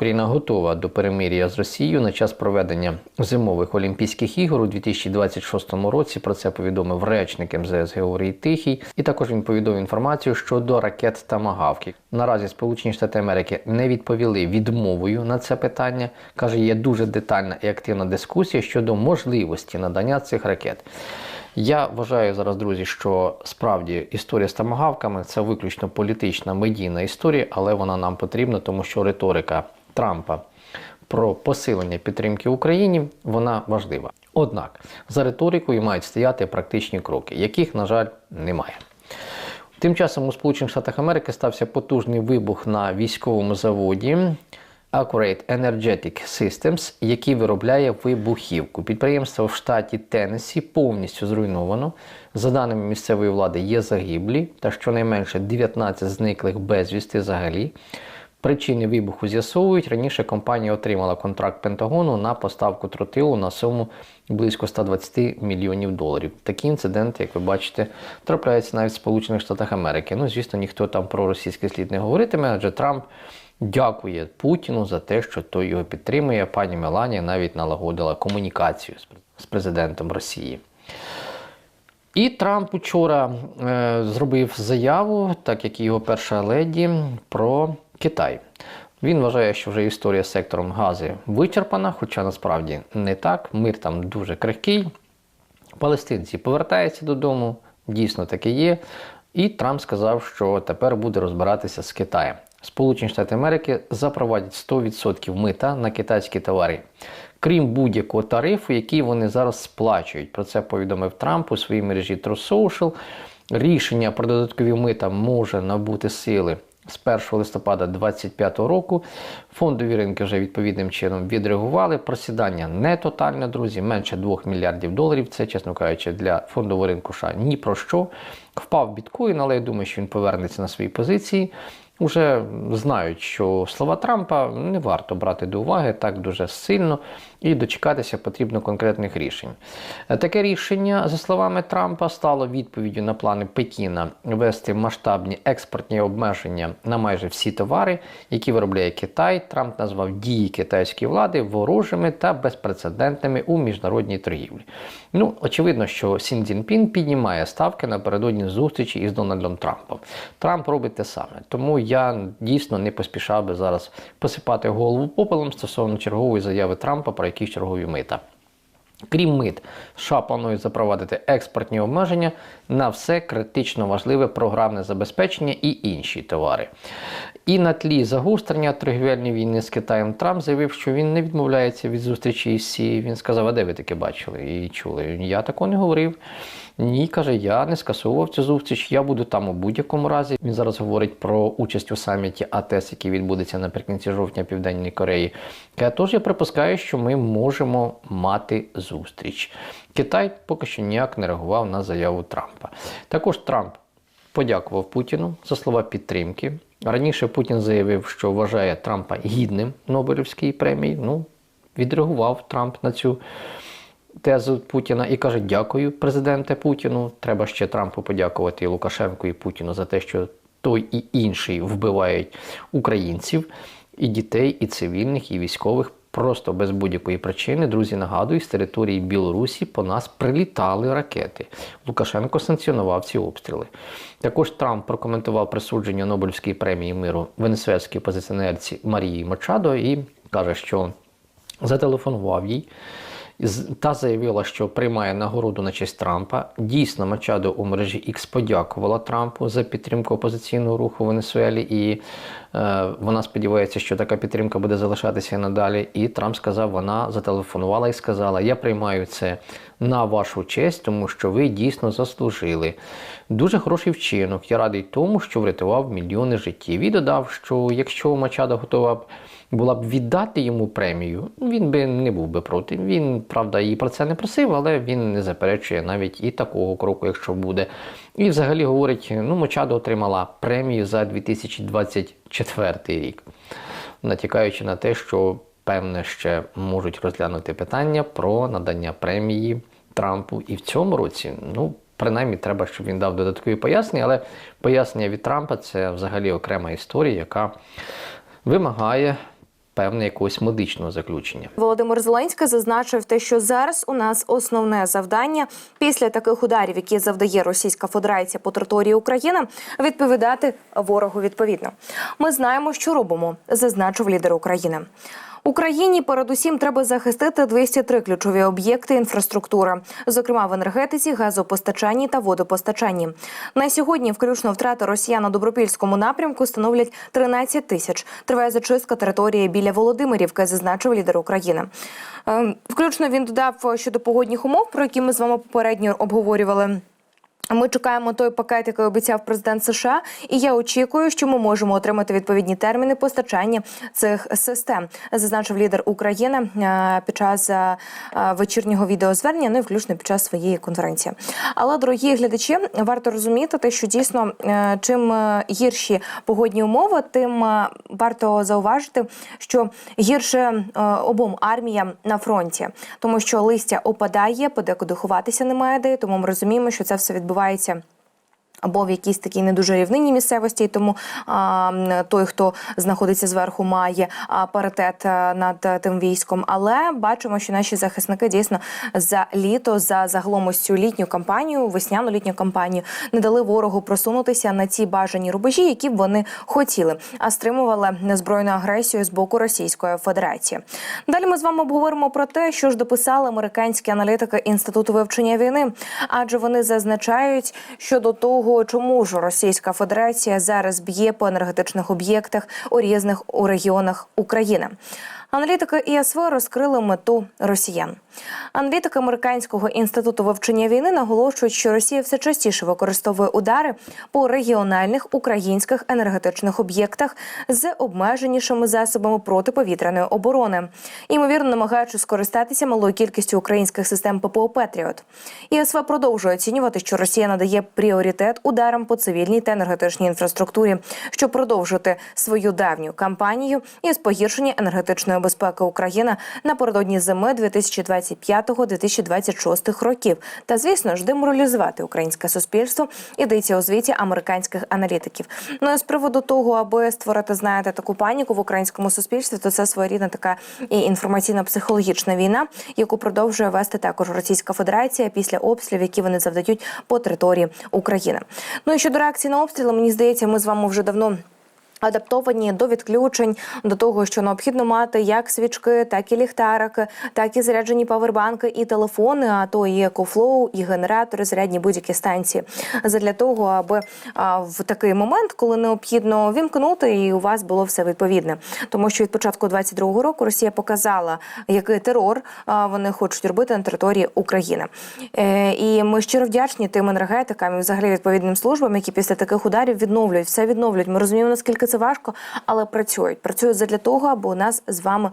Україна готова до перемир'я з Росією на час проведення зимових Олімпійських ігор у 2026 році. Про це повідомив речник МЗС Георгій Тихий. І також він повідомив інформацію щодо ракет Тамагавки. Наразі Сполучені Штати Америки не відповіли відмовою на це питання. каже, є дуже детальна і активна дискусія щодо можливості надання цих ракет. Я вважаю зараз, друзі, що справді історія з тамагавками це виключно політична медійна історія, але вона нам потрібна, тому що риторика Трампа про посилення підтримки Україні вона важлива. Однак за риторикою мають стояти практичні кроки, яких, на жаль, немає. Тим часом у Сполучених Штатах Америки стався потужний вибух на військовому заводі. Accurate Energetic Systems, який виробляє вибухівку. Підприємство в штаті Теннессі повністю зруйновано. За даними місцевої влади, є загиблі та щонайменше 19 зниклих безвісти взагалі. Причини вибуху з'ясовують. Раніше компанія отримала контракт Пентагону на поставку тротилу на суму близько 120 мільйонів доларів. Такі інциденти, як ви бачите, трапляються навіть в Сполучених Штатах Америки. Ну, звісно, ніхто там про російський слід не говоритиме, адже Трамп дякує Путіну за те, що той його підтримує. Пані Меланія навіть налагодила комунікацію з президентом Росії. І Трамп учора е, зробив заяву, так як і його перша леді, про Китай. Він вважає, що вже історія з сектором гази вичерпана, хоча насправді не так. Мир там дуже крихкий. Палестинці повертаються додому, дійсно таке є. І Трамп сказав, що тепер буде розбиратися з Китаєм. Сполучені Штати Америки запровадять 100% мита на китайські товари, крім будь-якого тарифу, який вони зараз сплачують. Про це повідомив Трамп у своїй мережі True Social. Рішення про додаткові мита може набути сили. З 1 листопада 2025 року фондові ринки вже відповідним чином відреагували. Просідання не тотальне, друзі, менше 2 мільярдів доларів. Це, чесно кажучи, для фондового ринку США ні про що. Впав біткоін, але я думаю, що він повернеться на свої позиції. Уже знають, що слова Трампа не варто брати до уваги так дуже сильно і дочекатися потрібно конкретних рішень. Таке рішення, за словами Трампа, стало відповіддю на плани Пекіна ввести масштабні експортні обмеження на майже всі товари, які виробляє Китай. Трамп назвав дії китайської влади ворожими та безпрецедентними у міжнародній торгівлі. Ну, очевидно, що Сін Цзіньпін піднімає ставки напередодні зустрічі із Дональдом Трампом. Трамп робить те саме. Тому я дійсно не поспішав би зараз посипати голову попелом стосовно чергової заяви Трампа про якісь чергові мита. Крім мит, США планують запровадити експортні обмеження на все критично важливе програмне забезпечення і інші товари. І на тлі загустрення торгівельної війни з Китаєм Трамп заявив, що він не відмовляється від зустрічі із Сі. Він сказав, а де ви таке бачили і чули? Я такого не говорив. Ні, каже, я не скасовував цю зустріч, я буду там у будь-якому разі. Він зараз говорить про участь у саміті АТЕС, який відбудеться наприкінці жовтня Південній Кореї. Тож я припускаю, що ми можемо мати зустріч. Китай поки що ніяк не реагував на заяву Трампа. Також Трамп подякував Путіну за слова підтримки. Раніше Путін заявив, що вважає Трампа гідним Нобелівської премії. Ну, відреагував Трамп на цю тезу Путіна і каже: Дякую, президенте Путіну. Треба ще Трампу подякувати і Лукашенку і Путіну за те, що той і інший вбивають українців, і дітей, і цивільних, і військових. Просто без будь-якої причини, друзі, нагадую, з території Білорусі по нас прилітали ракети. Лукашенко санкціонував ці обстріли. Також Трамп прокоментував присудження Нобелівської премії миру венесуельській опозиціонерці Марії Мачадо і каже, що зателефонував їй та заявила, що приймає нагороду на честь Трампа. Дійсно, Мачадо у мережі X подякувала Трампу за підтримку опозиційного руху в Венесуелі, і е, вона сподівається, що така підтримка буде залишатися надалі. І Трамп сказав, вона зателефонувала і сказала: Я приймаю це на вашу честь, тому що ви дійсно заслужили. Дуже хороший вчинок. Я радий тому, що врятував мільйони життів. І додав, що якщо Мачадо готова була б віддати йому премію, він би не був би проти. Він, правда, і про це не просив, але він не заперечує навіть і такого кроку, якщо буде. І взагалі говорить: ну, Мочадо отримала премію за 2024 рік, натякаючи на те, що певне ще можуть розглянути питання про надання премії Трампу і в цьому році. Ну, Принаймні, треба, щоб він дав додаткові пояснення, але пояснення від Трампа це взагалі окрема історія, яка вимагає певне якогось медичного заключення. Володимир Зеленський зазначив те, що зараз у нас основне завдання після таких ударів, які завдає Російська Федерація по території України, відповідати ворогу відповідно. Ми знаємо, що робимо, зазначив лідер України. Україні передусім треба захистити 203 ключові об'єкти інфраструктури, зокрема в енергетиці, газопостачанні та водопостачанні. На сьогодні, включно втрати росіян на добропільському напрямку, становлять 13 тисяч. Триває зачистка території біля Володимирівки, зазначив лідер України. Ем, Включно він додав щодо погодних умов, про які ми з вами попередньо обговорювали. Ми чекаємо той пакет, який обіцяв президент США, і я очікую, що ми можемо отримати відповідні терміни постачання цих систем, зазначив лідер України е, під час е, е, вечірнього відеозвернення, ну і включно під час своєї конференції. Але, дорогі глядачі, варто розуміти, те, що дійсно чим гірші погодні умови, тим варто зауважити, що гірше обом арміям на фронті, тому що листя опадає, подекуди ховатися немає де, тому ми розуміємо, що це все відбувається відбувається або в якійсь такій не дуже рівнинній місцевості, і тому а, той, хто знаходиться зверху, має паритет а, над тим військом. Але бачимо, що наші захисники дійсно за літо, за загалом ось цю літню кампанію, весняну літню кампанію, не дали ворогу просунутися на ці бажані рубежі, які б вони хотіли, а стримували незбройну агресію з боку Російської Федерації. Далі ми з вами обговоримо про те, що ж дописали американські аналітики інституту вивчення війни, адже вони зазначають щодо того, чому ж Російська Федерація зараз б'є по енергетичних об'єктах у різних у регіонах України. Аналітики ІСВ розкрили мету росіян. Аналітики американського інституту вивчення війни наголошують, що Росія все частіше використовує удари по регіональних українських енергетичних об'єктах з обмеженішими засобами протиповітряної оборони, ймовірно, намагаючись скористатися малою кількістю українських систем ППО Петріот. ІСВ продовжує оцінювати, що Росія надає пріоритет ударам по цивільній та енергетичній інфраструктурі, щоб продовжити свою давню кампанію із погіршення енергетичної безпеки України напередодні зими 2025-2026 років. Та звісно ж деморалізувати українське суспільство йдеться у звіті американських аналітиків. Ну і з приводу того, аби створити знаєте таку паніку в українському суспільстві, то це своєрідна така і інформаційно-психологічна війна, яку продовжує вести також Російська Федерація після обстрілів, які вони завдають по території України. Ну і щодо реакції на обстріли, мені здається, ми з вами вже давно. Адаптовані до відключень, до того, що необхідно мати як свічки, так і ліхтарики, так і заряджені павербанки, і телефони, а то і екофлоу, і генератори, зарядні будь-які станції. Задля того, аби в такий момент, коли необхідно вімкнути, і у вас було все відповідне. Тому що від початку 22-го року Росія показала, який терор вони хочуть робити на території України. Е, і ми щиро вдячні тим енергетикам і взагалі відповідним службам, які після таких ударів відновлюють, все відновлюють. Ми розуміємо, наскільки це важко, але працюють. Працюють задля того, аби у нас з вами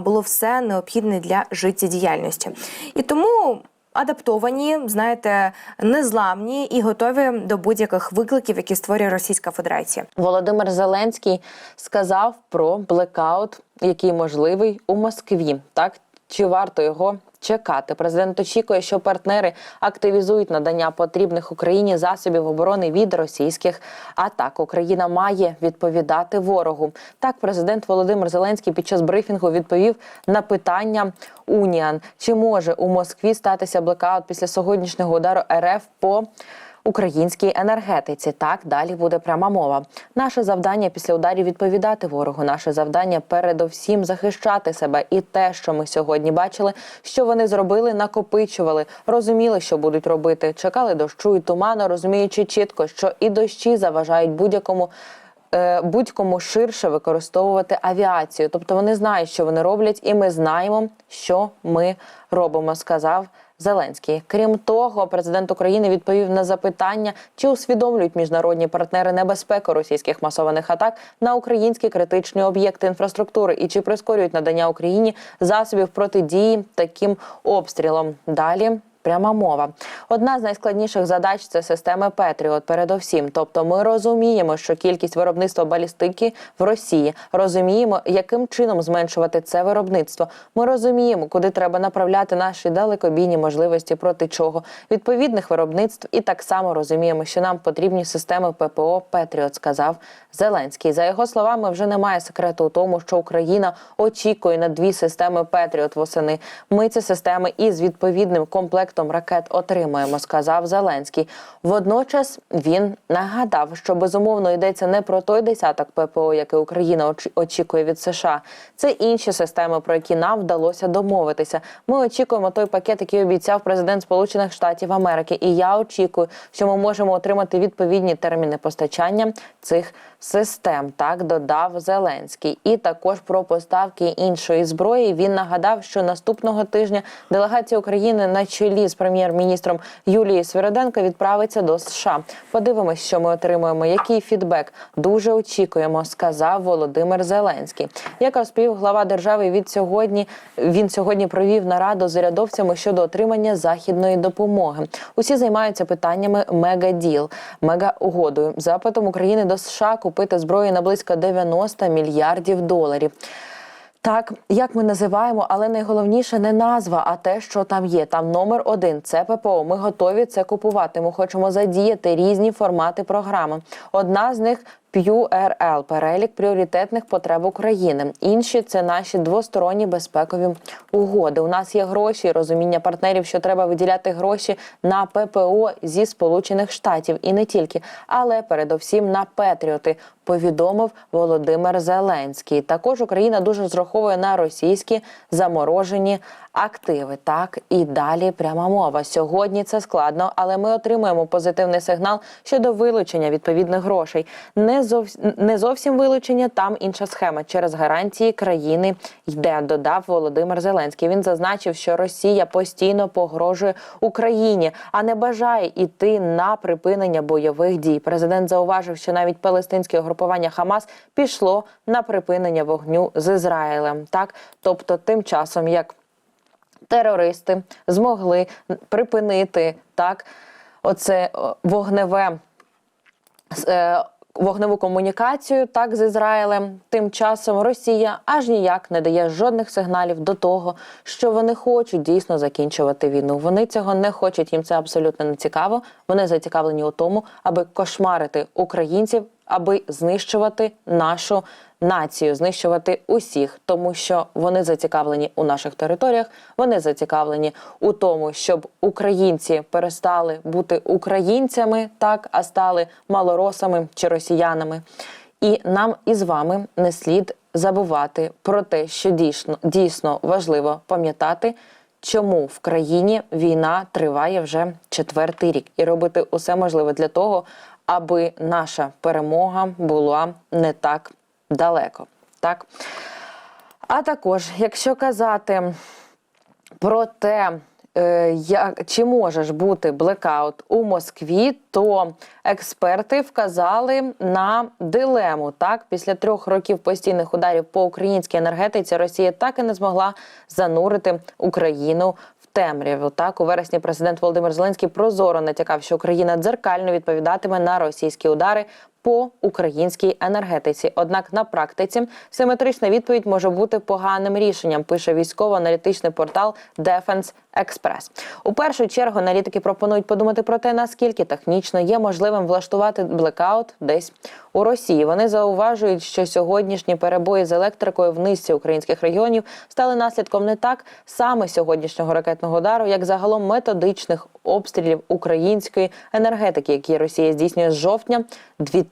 було все необхідне для життєдіяльності. І тому. Адаптовані, знаєте, незламні і готові до будь-яких викликів, які створює Російська Федерація. Володимир Зеленський сказав про блекаут, який можливий у Москві. Так чи варто його чекати? Президент очікує, що партнери активізують надання потрібних Україні засобів оборони від російських атак. Україна має відповідати ворогу. Так, президент Володимир Зеленський під час брифінгу відповів на питання Уніан: чи може у Москві статися блекаут після сьогоднішнього удару РФ по українській енергетиці. Так далі буде пряма мова. Наше завдання після ударів відповідати ворогу. Наше завдання передовсім захищати себе. І те, що ми сьогодні бачили, що вони зробили, накопичували, розуміли, що будуть робити. Чекали дощу і туману, розуміючи чітко, що і дощі заважають будь-якому. е, Будь-кому ширше використовувати авіацію, тобто вони знають, що вони роблять, і ми знаємо, що ми робимо, сказав Зеленський. Крім того, президент України відповів на запитання, чи усвідомлюють міжнародні партнери небезпеку російських масованих атак на українські критичні об'єкти інфраструктури і чи прискорюють надання Україні засобів протидії таким обстрілам. Далі пряма мова. Одна з найскладніших задач це системи Петріот. Передовсім, тобто, ми розуміємо, що кількість виробництва балістики в Росії розуміємо, яким чином зменшувати це виробництво. Ми розуміємо, куди треба направляти наші далекобійні можливості проти чого відповідних виробництв, і так само розуміємо, що нам потрібні системи ППО Петріот, сказав Зеленський. За його словами, вже немає секрету у тому, що Україна очікує на дві системи Петріот восени. Ми ці системи із відповідним комплектом ракет отримаємо, сказав Зеленський. Водночас він нагадав, що безумовно йдеться не про той десяток ППО, який Україна оч- очікує від США. Це інші системи, про які нам вдалося домовитися. Ми очікуємо той пакет, який обіцяв президент Сполучених Штатів Америки. І я очікую, що ми можемо отримати відповідні терміни постачання цих систем. Так додав Зеленський. І також про поставки іншої зброї він нагадав, що наступного тижня делегація України на чолі з прем'єр-міністром Юлією Свириденко відправиться до США. Подивимось, що ми отримуємо. Який фідбек дуже очікуємо, сказав Володимир Зеленський. Як розповів глава держави, від сьогодні він сьогодні провів нараду з урядовцями щодо отримання західної допомоги. Усі займаються питаннями мегаділ, мегаугодою, запитом України до США купити зброю на близько 90 мільярдів доларів. Так, як ми називаємо, але найголовніше не назва, а те, що там є. Там номер один це ППО. Ми готові це купувати. Ми хочемо задіяти різні формати програми. Одна з них PURL – перелік пріоритетних потреб України. Інші це наші двосторонні безпекові угоди. У нас є гроші, розуміння партнерів, що треба виділяти гроші на ППО зі Сполучених Штатів і не тільки, але передовсім на Петріоти. Повідомив Володимир Зеленський. Також Україна дуже розраховує на російські заморожені активи. Так і далі пряма мова. Сьогодні це складно, але ми отримуємо позитивний сигнал щодо вилучення відповідних грошей. Не зовсім не зовсім вилучення, там інша схема через гарантії країни йде. Додав Володимир Зеленський. Він зазначив, що Росія постійно погрожує Україні, а не бажає іти на припинення бойових дій. Президент зауважив, що навіть палестинське угрупування Хамас пішло на припинення вогню з Ізраїлем. Так, тобто, тим часом як терористи змогли припинити так, оце вогневе. е, Вогневу комунікацію так з Ізраїлем. Тим часом Росія аж ніяк не дає жодних сигналів до того, що вони хочуть дійсно закінчувати війну. Вони цього не хочуть. Їм це абсолютно не цікаво. Вони зацікавлені у тому, аби кошмарити українців, аби знищувати нашу націю, знищувати усіх, тому що вони зацікавлені у наших територіях. Вони зацікавлені у тому, щоб українці перестали бути українцями, так а стали малоросами чи росіянами. І нам із вами не слід забувати про те, що дійсно дійсно важливо пам'ятати. Чому в країні війна триває вже четвертий рік, і робити усе можливе для того, аби наша перемога була не так далеко. Так? А також, якщо казати про те, е, як, чи може ж бути блекаут у Москві, то експерти вказали на дилему. Так, після трьох років постійних ударів по українській енергетиці Росія так і не змогла занурити Україну в темряву. Так, у вересні президент Володимир Зеленський прозоро натякав, що Україна дзеркально відповідатиме на російські удари. По українській енергетиці, однак на практиці симетрична відповідь може бути поганим рішенням. Пише військово-аналітичний портал Defense Express. У першу чергу аналітики пропонують подумати про те, наскільки технічно є можливим влаштувати блекаут десь у Росії. Вони зауважують, що сьогоднішні перебої з електрикою в низці українських регіонів стали наслідком не так саме сьогоднішнього ракетного удару, як загалом методичних обстрілів української енергетики, які Росія здійснює з жовтня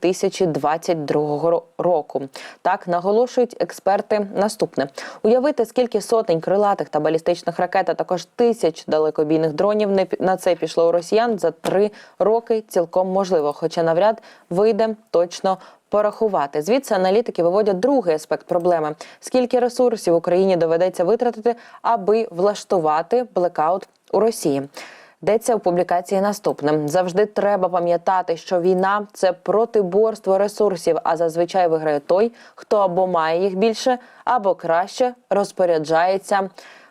2022 ро- року. Так наголошують експерти. Наступне уявити, скільки сотень крилатих та балістичних ракет, а також тисяч далекобійних дронів на це пішло у росіян за три роки. Цілком можливо, хоча навряд вийде точно. Порахувати звідси аналітики виводять другий аспект проблеми: скільки ресурсів Україні доведеться витратити, аби влаштувати блекаут у Росії. Йдеться у публікації наступне: завжди треба пам'ятати, що війна це протиборство ресурсів, а зазвичай виграє той, хто або має їх більше, або краще розпоряджається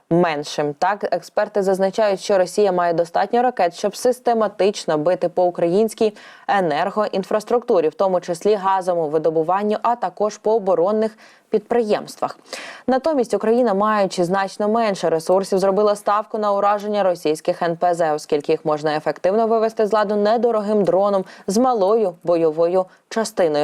меншим. Так, експерти зазначають, що Росія має достатньо ракет, щоб систематично бити по українській енергоінфраструктурі, в тому числі газовому видобуванню, а також по оборонних підприємствах. Натомість Україна, маючи значно менше ресурсів, зробила ставку на ураження російських НПЗ, оскільки їх можна ефективно вивести з ладу недорогим дроном з малою бойовою частиною.